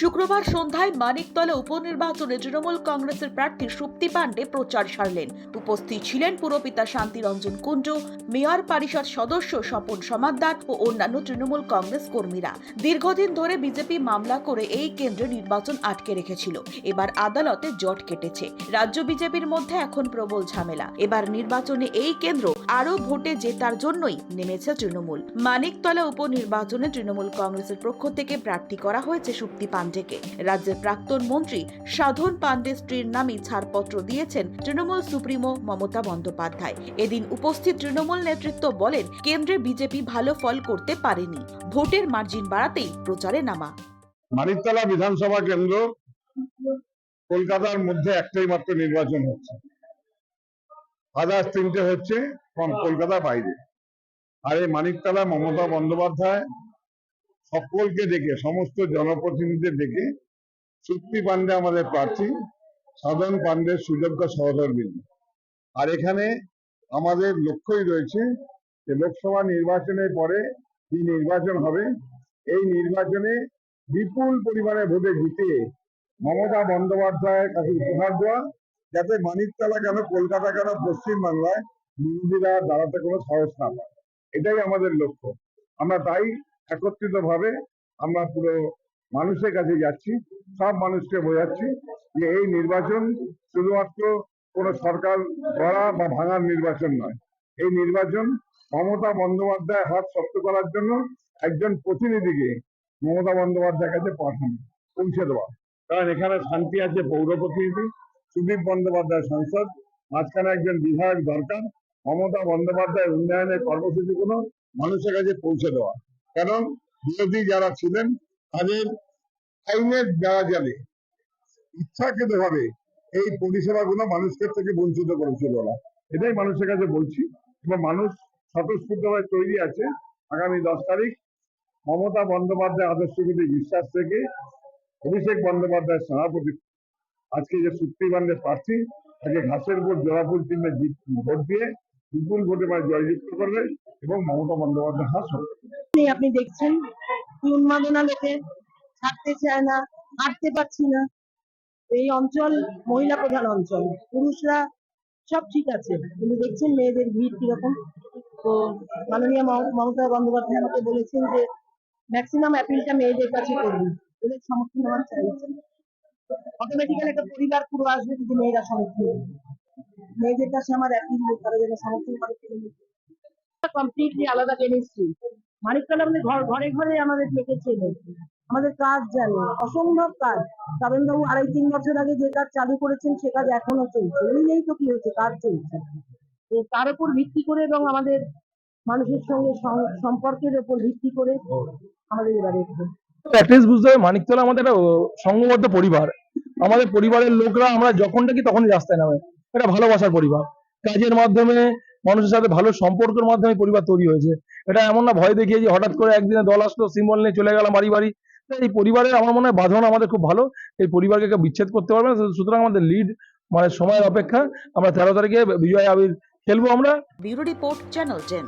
শুক্রবার সন্ধ্যায় মানিকতলা উপনির্বাচনে তৃণমূল কংগ্রেসের প্রার্থী সুপ্তি পাণ্ডে প্রচার সারলেন। উপস্থিত ছিলেন পুরপিতা শান্তিরঞ্জন কুণ্ডু, মেয়র পরিষদ সদস্য স্বপন সমাদ্দার ও অন্যান্য তৃণমূল কংগ্রেস কর্মীরা। দীর্ঘদিন ধরে বিজেপি মামলা করে এই কেন্দ্রে নির্বাচন আটকে রেখেছিল। এবার আদালতে জট কেটেছে। রাজ্য বিজেপির মধ্যে এখন প্রবল ঝামেলা। এবার নির্বাচনে এই কেন্দ্র আরও ভোটে জেতার জন্যই নেমেছে তৃণমূল। মানিকতলা উপনির্বাচনে তৃণমূল কংগ্রেসের পক্ষ থেকে প্রার্থী করা হয়েছে শক্তি পাণ্ডেকে রাজ্যের প্রাক্তন মন্ত্রী সাধন পাণ্ডে স্ত্রীর নামে ছাড়পত্র দিয়েছেন তৃণমূল সুপ্রিমো মমতা বন্দ্যোপাধ্যায়। এদিন উপস্থিত তৃণমূল নেতৃত্ব বলেন, কেন্দ্রে বিজেপি ভালো ফল করতে পারেনি। ভোটের মার্জিন বাড়াতেই প্রচারে নামা। মানিকতলা বিধানসভা কেন্দ্র কলকাতার মধ্যে একটাই মাত্র নির্বাচন হচ্ছে। আদার্স তিনটে হচ্ছে কলকাতার বাইরে। আর এই মানিকতলা মমতা বন্দ্যোপাধ্যায় সকলকে ডেকে সমস্ত জনপ্রতিনিধিদের ডেকে চুক্তি পান্ডে আমাদের প্রার্থী, সাধন পান্ডের সুযোগ্য সহধর্মী আর এখানে আমাদের লক্ষ্যই রয়েছে যে লোকসভা নির্বাচনের পরে যে নির্বাচন হবে, এই নির্বাচনে বিপুল পরিমাণে ভোটে জিতে মমতা বন্দ্যোপাধ্যায়ের কাছে উপহার দেওয়া, যাতে মানিকতলা কেন, কলকাতা কেন পশ্চিম বাংলায় বিরোধীরা দাঁড়াতে কোনো সাহস না পায়। এটাই আমাদের লক্ষ্য। আমরা তাই একত্রিত ভাবে আমরা পুরো মানুষের কাছে যাচ্ছি, সব মানুষকে বোঝাচ্ছি যে এই নির্বাচন শুধুমাত্র কোনো সরকার গড়া বা ভাঙার নির্বাচন নয়। এই নির্বাচন মমতা বন্দ্যোপাধ্যায় হাত শক্ত করার জন্য একজন প্রতিনিধিকে মমতা বন্দ্যোপাধ্যায়ের কাছে পাঠানো, পৌঁছে দেওয়া। কারণ এখানে শান্তি আছে পৌর প্রতিনিধি, সুদীপ বন্দ্যোপাধ্যায় সাংসদ, মাঝখানে একজন বিধায়ক দরকার। মমতা বন্দ্যোপাধ্যায় উন্নয়নের কর্মসূচিগুলো মানুষের কাছে পৌঁছে দেওয়া। কারণ বিরোধী যারা ছিলেন, তাদের আইনের যারা জানে ইচ্ছাকৃত ভাবে এই পরিষেবাগুলো মানুষের থেকে বঞ্চিত করেছিল ওরা। এটাই মানুষের কাছে বলছি। এবং মানুষ স্বতঃস্ফূর্তভাবে তৈরি আছে আগামী দশ তারিখ। মমতা বন্দ্যোপাধ্যায় আদর্শগতি বিশ্বাস থেকে অভিষেক বন্দ্যোপাধ্যায় সভাপতি আজকে যে চুক্তি প্রার্থী, তাকে ঘাসের উপর জোড়াফুল চিহ্নে ভোট দিয়ে বিপুল ভোটে জয়যুক্ত করবে এবং মমতা বন্দ্যোপাধ্যায়। এই আপনি দেখছেন উন্মাদনা লোকে ছাড়তে চায় না, হাঁটতে পারছি না এই অঞ্চল মহিলা প্রধান অঞ্চল, পুরুষরা সব ঠিক আছে, কিন্তু দেখছেন মেয়েদের ভিড় কীরকম তো মাননীয় মম- মমতা বন্দ্যোপাধ্যায় আমাকে বলেছেন যে ম্যাক্সিমাম অ্যাপিলটা মেয়েদের কাছে করবি এদের সমর্থন আমার চাইছে অটোমেটিক্যালি একটা পরিবার পুরো আসবে যদি মেয়েরা সমর্থন। মেয়েদের কাছে আমার অ্যাপিল তারা যেন সমর্থন করে কমপ্লিটলি আলাদা কেমিস্ট্রি মানিকতলা আমাদের ঘর ঘরে ঘরে আমাদের ডেকেছে আমাদের কাজ জানে অসম্ভব কাজ। বাবু আড়াই তিন বছর আগে যে কাজ চালু করেছেন সে কাজ এখনও চলছে। এই তো কি হচ্ছে কাজ চলছে। তো তার উপর ভিত্তি করে এবং আমাদের মানুষের সঙ্গে সং- সম্পর্কের উপর ভিত্তি করে আমাদের এবারে অ্যাটলিস্ট বুঝতে হবে মানিকতলা আমাদের একটা সংঘবদ্ধ পরিবার। আমাদের পরিবারের লোকরা আমরা যখন ডাকি তখনই রাস্তায় নামে। এটা ভালোবাসার পরিবার। কাজের মাধ্যমে, মানুষের সাথে ভালো সম্পর্কের মাধ্যমে পরিবার তৈরি হয়েছে। এটা এমন না, ভয় দেখিয়ে যে হঠাৎ করে একদিনে দল আসলো সিম্বল নিয়ে চলে গেলাম বাড়ি বাড়ি। এই পরিবারের আমার মনে হয় বাঁধন আমাদের খুব ভালো। এই পরিবারকে কেউ বিচ্ছেদ করতে পারবে না। সুতরাং আমাদের লিড মানে সময়ের অপেক্ষা। আমরা তেরো তারিখে বিজয় আবির খেলব আমরা। Bureau report, channel ten.